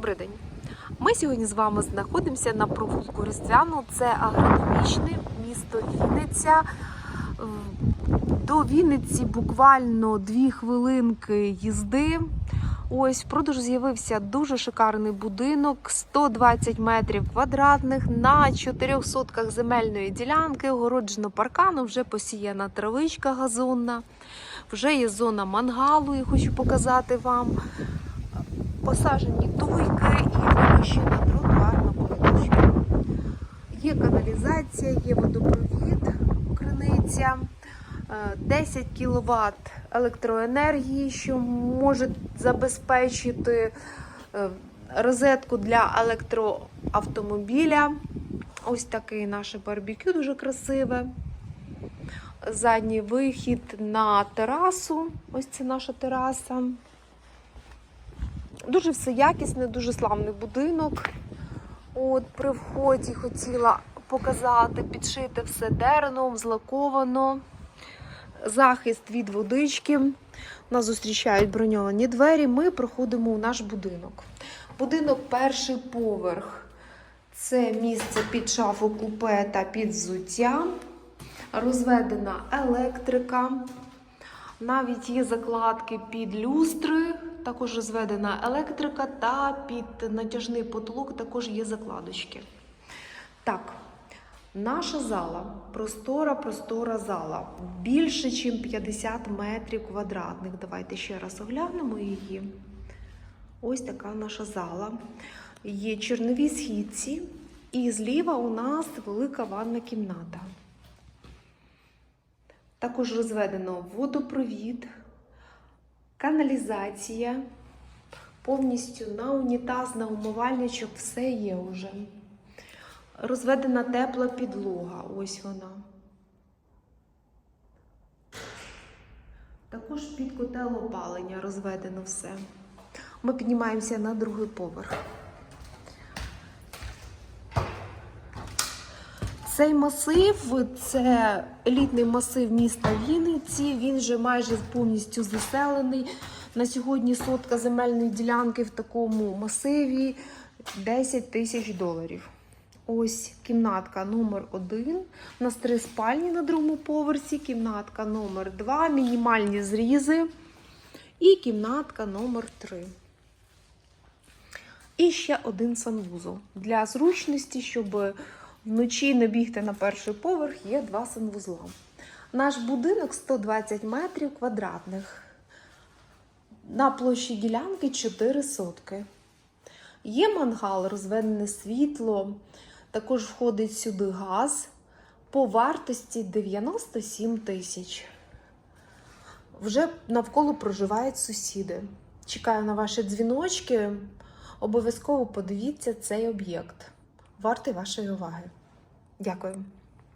Добрий день. Ми сьогодні з вами знаходимося на провулку Різдвяну. Це агрономічне місто Вінниця. До Вінниці буквально дві хвилинки їзди. Ось в продажу з'явився дуже шикарний будинок, 120 метрів квадратних на 4 сотках земельної ділянки, огороджено парканом, вже посіяна травичка газонна, вже є зона мангалу, я хочу показати вам посаджені туйки і вимощена тротуарна плиточка. Є каналізація, є водопровід, криниця, е, 10 кВт електроенергії, що може забезпечити е, розетку для електроавтомобіля. Ось такий наше барбекю дуже красиве. Задній вихід на терасу. Ось це наша тераса. Дуже все якісне, дуже славний будинок. От при вході хотіла показати, підшити все дереном, злаковано. Захист від водички. Нас зустрічають броньовані двері. Ми проходимо у наш будинок. Будинок перший поверх. Це місце під шафу купе та під взуття. Розведена електрика. Навіть є закладки під люстри, також розведена електрика та під натяжний потолок також є закладочки. Так, наша зала, простора, простора зала, більше, ніж 50 метрів квадратних. Давайте ще раз оглянемо її. Ось така наша зала. Є чорнові східці, і зліва у нас велика ванна кімната. Також розведено водопровід, каналізація, повністю на унітаз, на умивальничок все є вже. Розведена тепла підлога, ось вона. Також під котел опалення розведено все. Ми піднімаємося на другий поверх. Цей масив це елітний масив міста Вінниці. Він вже майже повністю заселений. На сьогодні сотка земельної ділянки в такому масиві 10 тисяч доларів. Ось кімнатка номер 1 У нас три спальні на другому поверсі, кімнатка номер 2 мінімальні зрізи. І кімнатка номер 3 І ще один санвузол. Для зручності, щоб вночі не бігти на перший поверх, є два санвузла. Наш будинок 120 метрів квадратних. На площі ділянки 4 сотки. Є мангал, розведене світло, також входить сюди газ по вартості 97 тисяч. Вже навколо проживають сусіди. Чекаю на ваші дзвіночки. Обов'язково подивіться цей об'єкт. Вартий вашої уваги. Дякую.